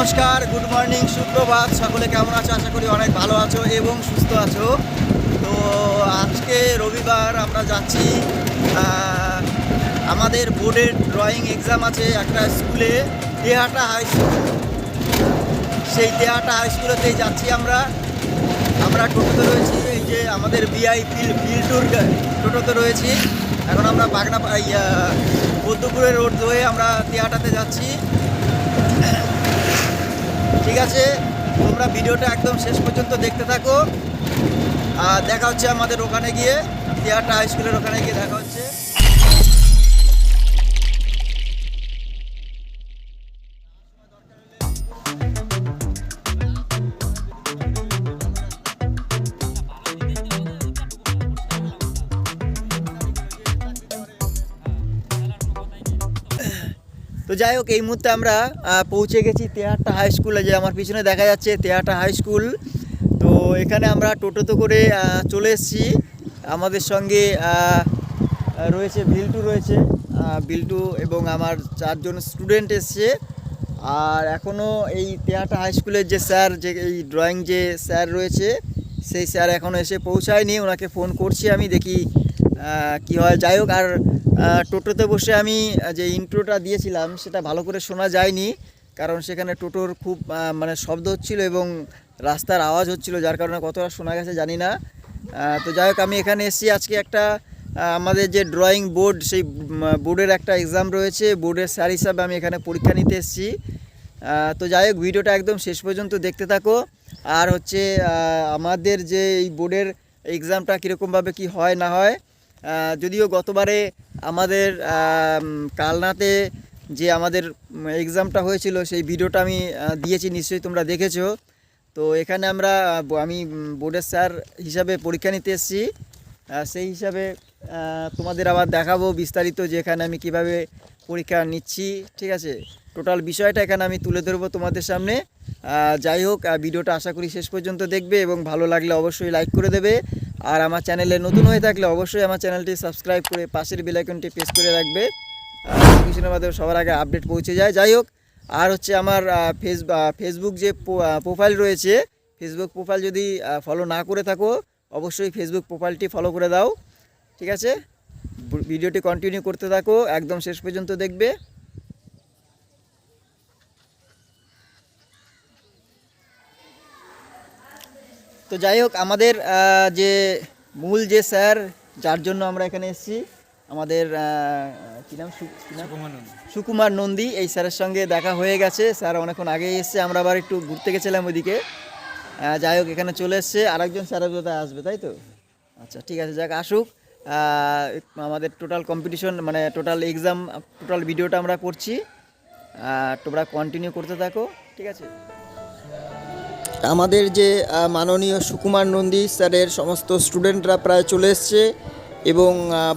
নমস্কার good morning সুপ্রভাত। সকলে কেমন আছো? আশা করি অনেক ভালো আছো এবং সুস্থ আছো। তো আজকে রবিবার আমরা যাচ্ছি আমাদের বোর্ডের ড্রয়িং এক্সাম আছে একটা স্কুলে দেহাটা হাই স্কুল সেই তেহাটা হাই স্কুলেতেই যাচ্ছি আমরা। আমরা টোটোতে রয়েছি, এই যে আমাদের বিআই ফিল ফিল ট্যুর টোটোতে রয়েছি। এখন আমরা বাগনা পদ্মপুরের রোড হয়ে আমরা দেহাটাতে যাচ্ছি। আছে। তোমরা ভিডিওটা একদম শেষ পর্যন্ত দেখতে থাকো। আর দেখা হচ্ছে আমাদের ওখানে গিয়ে তেহাটা হাই স্কুলের ওখানে গিয়ে দেখা হচ্ছে। তো যাই হোক, এই মুহূর্তে আমরা পৌঁছে গেছি তেহাট্টা হাই স্কুলে যে আমার পিছনে দেখা যাচ্ছে তেহাট্টা হাই স্কুল তো এখানে আমরা টোটোতে করে চলে এসেছি। আমাদের সঙ্গে রয়েছে বিল্টু রয়েছে। বিল্টু এবং আমার চারজন স্টুডেন্ট এসছে। আর এখনও এই তেহাটা হাই স্কুলের যে স্যার, যে এই ড্রয়িং যে স্যার রয়েছে, সেই স্যার এখনও এসে পৌঁছায়নি। ওনাকে ফোন করছি আমি, দেখি কি হয়? যাই হোক, আর টোটোতে বসে আমি যে ইন্ট্রোটা দিয়েছিলাম, সেটা ভালো করে শোনা যায়নি। কারণ সেখানে টোটোর খুব মানে শব্দ হচ্ছিল এবং রাস্তার আওয়াজ হচ্ছিল, যার কারণে কতটা শোনা গেছে জানি না। তো যাই হোক, আমি এখানে এসেছি। আজকে একটা আমাদের যে ড্রয়িং বোর্ড সেই বোর্ডের একটা এক্সাম রয়েছে। বোর্ডের স্যার হিসাবে আমি এখানে পরীক্ষা নিতে এসেছি। তো যাই হোক, ভিডিওটা একদম শেষ পর্যন্ত দেখতে থাকো। আর হচ্ছে আমাদের যে এই বোর্ডের এক্সামটা কীরকমভাবে কি হয় না হয় যদিও গতবারে আমাদের কালনাতে যে আমাদের এক্সামটা হয়েছিল, সেই ভিডিওটা আমি দিয়েছি, নিশ্চয়ই তোমরা দেখেছ। তো এখানে আমরা আমি বোর্ডের স্যার হিসাবে পরীক্ষা নিতে এসেছি। সেই হিসাবে তোমাদের আবার দেখাবো বিস্তারিত যে এখানে আমি কীভাবে পরীক্ষা নিচ্ছি, ঠিক আছে? টোটাল বিষয়টা এখানে আমি তুলে ধরবো তোমাদের সামনে। যাই হোক ভিডিওটা আশা করি শেষ পর্যন্ত দেখবে এবং ভালো লাগলে অবশ্যই লাইক করে দেবে। আর আমার চ্যানেলে নতুন হয়ে থাকলে অবশ্যই আমার চ্যানেলটি সাবস্ক্রাইব করে পাশের বিলাইকনটি প্রেস করে রাখবে। কিছুদিনের মাধ্যমে সবার আগে আপডেট পৌঁছে যায়। যাই হোক, আর হচ্ছে আমার ফেস ফেসবুক যে প্রোফাইল রয়েছে ফেসবুক প্রোফাইল যদি ফলো না করে থাকো, অবশ্যই ফেসবুক প্রোফাইলটি ফলো করে দাও। ঠিক আছে? ভিডিওটি কন্টিনিউ করতে থাকো, একদম শেষ পর্যন্ত দেখবে। তো যাই হোক আমাদের যে মূল যে স্যার যার জন্য আমরা এখানে এসেছি আমাদের কী নাম? সুকুমার নন্দী। এই স্যারের সঙ্গে দেখা হয়ে গেছে। স্যার অনেকক্ষণ আগেই এসছে আমরা আবার একটু ঘুরতে গেছিলাম ওইদিকে। যাই হোক এখানে চলে এসছে। আরেকজন স্যারের বোধহয় আসবে তাই তো? আচ্ছা ঠিক আছে যাক আসুক। আমাদের টোটাল কম্পিটিশন মানে টোটাল এক্সাম টোটাল ভিডিওটা আমরা করছি। তোমরা কন্টিনিউ করতে থাকো ঠিক আছে? আমাদের যে মাননীয় সুকুমার নন্দী স্যারের সমস্ত স্টুডেন্টরা প্রায় চলে এসছে এবং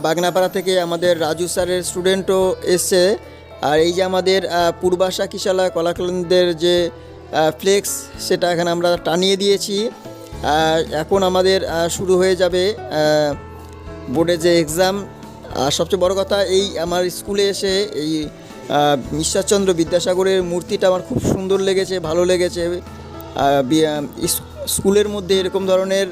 বাগনাপাড়া থেকে আমাদের রাজু স্যারের স্টুডেন্টও এসছে। আর এই যে আমাদের পূর্বাশা কিশালা কলাকলনদের যে ফ্লেক্স, সেটা এখানে আমরা টানিয়ে দিয়েছি। এখন আমাদের শুরু হয়ে যাবে বোর্ডে যে এক্সাম। আর সবচেয়ে বড় কথা, এই আমার স্কুলে এসে এই ঈশ্বরচন্দ্র বিদ্যাসাগরের মূর্তিটা আমার খুব সুন্দর লেগেছে, ভালো লেগেছে। স্কুলের মধ্যে এরকম ধরনের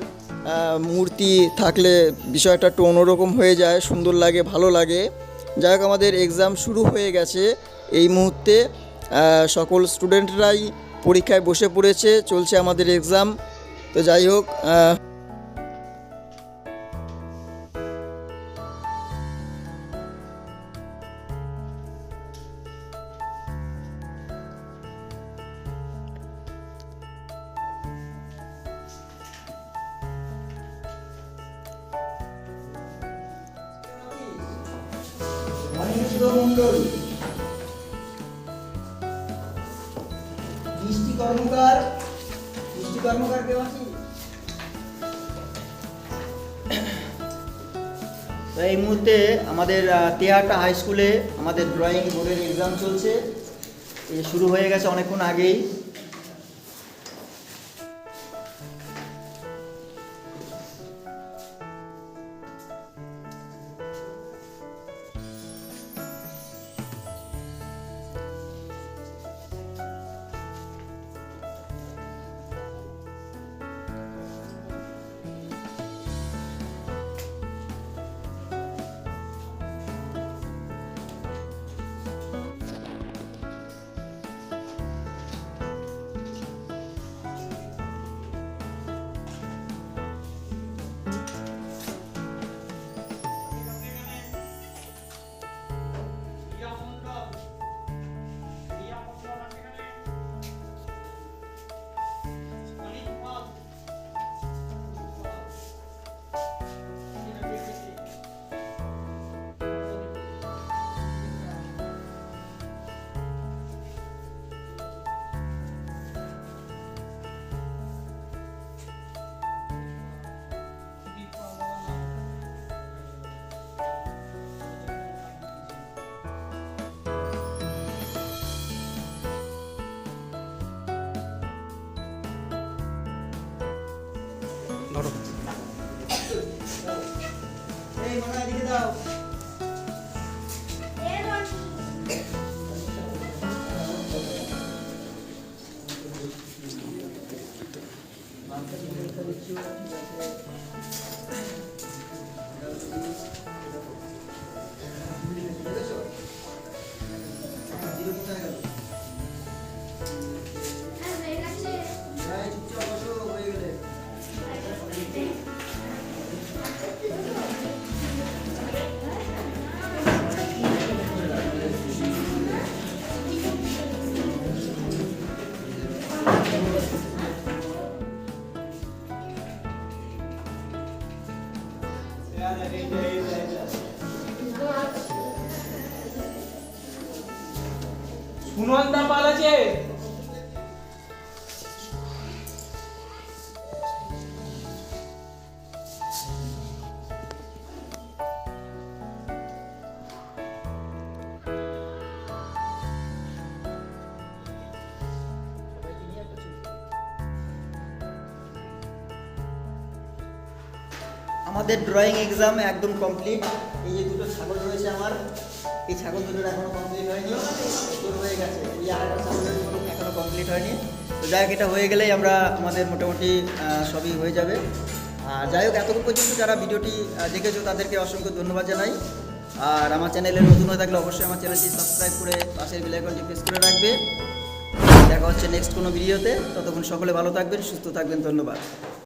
মূর্তি থাকলে বিষয়টা একটু অন্যরকম হয়ে যায়, সুন্দর লাগে, ভালো লাগে। যাই হোক, আমাদের এক্সাম শুরু হয়ে গেছে। এই মুহূর্তে সকল স্টুডেন্টরাই পরীক্ষায় বসে পড়েছে, চলছে আমাদের এক্সাম তো যাই হোক এই মুহূর্তে আমাদের তেহাটা হাই স্কুলে আমাদের ড্রয়িং বোর্ডের এক্সাম চলছে। শুরু হয়ে গেছে অনেকক্ষণ আগেই। এই মানা এদিকে দাও। সুনন্দা পাল আছে? আমাদের ড্রয়িং এক্সাম একদম কমপ্লিট এই যে দুটো ছাগল রয়েছে আমার, এই ছাগল দুটোর এখনও কমপ্লিট হয়নি। তোর হয়ে গেছে। এই আর একটা ছাগলের এখনও কমপ্লিট হয়নি। তো যাই হোক, এটা হয়ে গেলেই আমরা আমাদের মোটামুটি সবই হয়ে যাবে। আর যাই হোক এতক্ষণ পর্যন্ত যারা ভিডিওটি দেখেছ, তাদেরকে অসংখ্য ধন্যবাদ জানাই। আর আমার চ্যানেলে নতুন হয়ে থাকলে অবশ্যই আমার চ্যানেলটি সাবস্ক্রাইব করে পাশের বেল আইকনটি প্রেস করে রাখবে। দেখা হচ্ছে নেক্সট কোনো ভিডিওতে ততক্ষণ সকলে ভালো থাকবেন, সুস্থ থাকবেন, ধন্যবাদ।